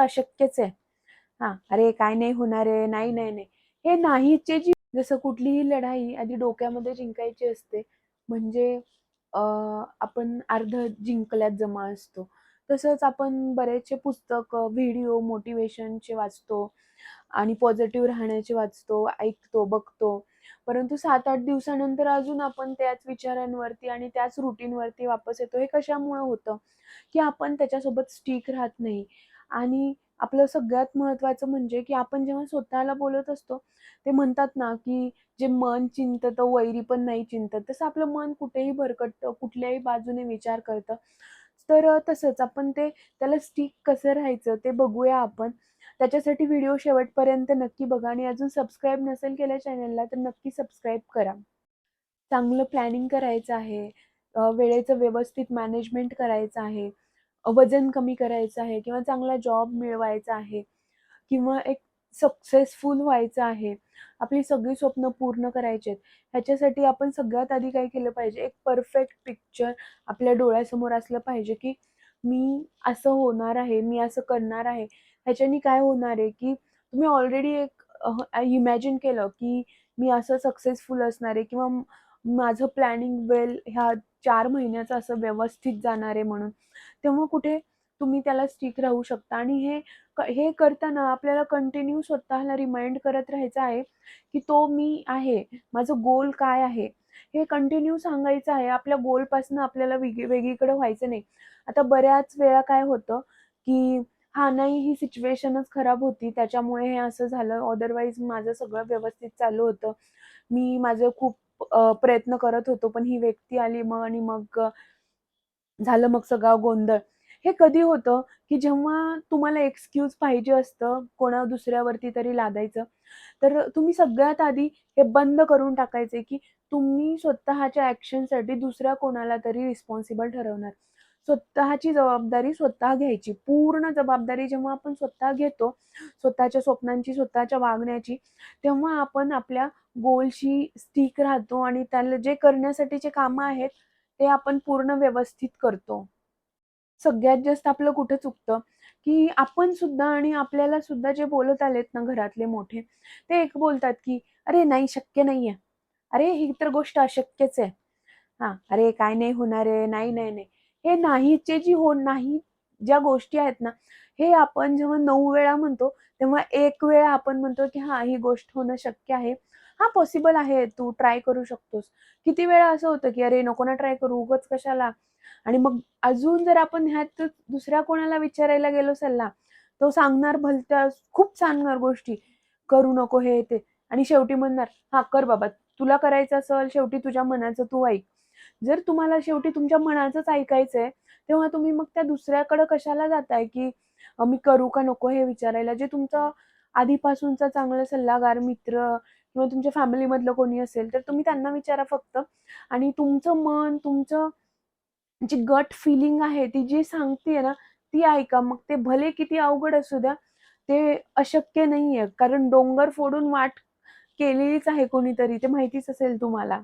अशक्यच आहे. हा अरे काय नाही होणार आहे नाही नाही नाही. हे नाहीचे जी जसं कुठलीही लढाई आधी डोक्यामध्ये जिंकायची असते म्हणजे आपण अर्ध जिंकल्यात जमा असतो. तसंच आपण बरेचसे पुस्तक व्हिडिओ मोटिवेशनचे वाचतो आणि पॉझिटिव्ह राहण्याचे वाचतो ऐकतो बघतो. परंतु सात आठ दिवसानंतर अजून आपण त्याच विचारांवरती आणि त्याच रुटीनवरती वापस येतो. हे कशामुळे होतं? की आपण त्याच्यासोबत स्टिक राहत नाही. आणि आपलं सगळ्यात महत्त्वाचं म्हणजे की आपण जेव्हा स्वतःला बोलत असतो ते म्हणतात ना की जे मन चिंततं वैरी पण नाही चिंतत. तसं आपलं मन कुठेही भरकटतं कुठल्याही बाजूने विचार करतं. तर तसंच आपण ते त्याला स्टिक कसं राहायचं ते बघूया आपण. त्याच्यासाठी व्हिडिओ शेवटपर्यंत नक्की बघा आणि अजून सबस्क्राईब नसेल केल्या चॅनलला तर नक्की सबस्क्राईब करा. चांगलं प्लॅनिंग करायचं आहे. वेळेचं व्यवस्थित मॅनेजमेंट करायचं आहे. वजन कमी करायचं आहे किंवा चांगला जॉब मिळवायचा आहे किंवा एक सक्सेसफुल व्हायचं आहे आपली सगळी स्वप्न पूर्ण करायची आहेत ह्याच्यासाठी आपण सगळ्यात आधी काय केलं पाहिजे? एक परफेक्ट पिक्चर आपल्या डोळ्यासमोर असलं पाहिजे की मी असं होणार आहे मी असं करणार आहे. ह्याच्याने काय होणार आहे की तुम्ही ऑलरेडी एक इमॅजिन केलं की मी असं सक्सेसफुल असणार आहे किंवा माझं प्लॅनिंग वेल ह्या चार महिन्याचं असं व्यवस्थित जाणार आहे म्हणून. तेव्हा कुठे तुम्ही त्याला स्टिक राहू शकता. आणि हे हे करताना आपल्याला कंटिन्यू स्वतःला रिमाइंड करत राहायचं आहे की तो मी आहे माझं गोल काय आहे? हे कंटिन्यू सांगायचं आहे. आपल्या गोलपासून आपल्याला वेगळी वेगळीकडे व्हायचं नाही. आता बऱ्याच वेळा काय होतं की हा नाही ही सिच्युएशनच खराब होती. त्याच्यामुळे हे असं झालं. अदरवाईज माझं सगळं व्यवस्थित चालू होतं. मी माझं खूप प्रयत्न करत होतो. पण ही व्यक्ती आली मग आणि मग झालं मग सगळा गोंधळ. हे कधी होतं की जेव्हा तुम्हाला एक्सक्यूज पाहिजे असतं कोणा दुसऱ्यावरती तरी लादायचं तर तुम्ही सगळ्यात आधी हे बंद करून टाकायचे की तुम्ही स्वतःच्या ॲक्शनसाठी दुसऱ्या कोणाला तरी रिस्पॉन्सिबल ठरवणार. स्वतःची जबाबदारी स्वतः घ्यायची. पूर्ण जबाबदारी जेव्हा आपण स्वतः घेतो स्वतःच्या स्वप्नांची स्वतःच्या वागण्याची तेव्हा आपण आपल्या गोलशी स्टिक राहतो आणि त्याला जे करण्यासाठीचे कामं आहेत ते आपण पूर्ण व्यवस्थित करतो. सगळ्यात जास्त आपलं कुठं चुकतं? की आपण सुद्धा आणि आपल्याला सुद्धा जे बोलत आलेत ना घरातले मोठे ते एक बोलतात की अरे नाही शक्य नाहीये. अरे ही तर गोष्ट अशक्यच आहे. हा अरे काय नाही होणार आहे नाही नाही नाही. हे नाहीचे जी हो नाही ज्या गोष्टी आहेत ना हे आपण जेव्हा नऊ वेळा म्हणतो तेव्हा एक वेळा आपण म्हणतो की हा ही गोष्ट होणं शक्य आहे. हा पॉसिबल आहे तू ट्राय करू शकतोस. किती वेळा असं होतं की अरे नको ना ट्राय करू उगच कशाला? आणि मग अजून जर आपण ह्यात दुसऱ्या कोणाला विचारायला गेलो सल्ला तो सांगणार भलत्या खूप सांगणार गोष्टी. करू नको हे ते. आणि शेवटी म्हणणार हा कर बाबा तुला करायचं असेल शेवटी तुझ्या मनाचं तू ऐक. जर तुम्हाला शेवटी तुमच्या मनाचंच ऐकायचंय तेव्हा तुम्ही मग त्या दुसऱ्याकडे कशाला जाताय? की मी करू का नको हे विचारायला? जे तुमचा आधीपासूनचा चांगला सल्लागार मित्र किंवा तुमच्या फॅमिलीमधलं कोणी असेल तर तुम्ही त्यांना विचारा फक्त. आणि तुमचं मन तुमचं जी गट फिलिंग आहे ती जी सांगतेय ना ती ऐका. मग ते भले किती अवघड असू द्या ते अशक्य नाहीये. कारण डोंगर फोडून वाट केलेलीच आहे कोणीतरी ते माहितीच असेल तुम्हाला.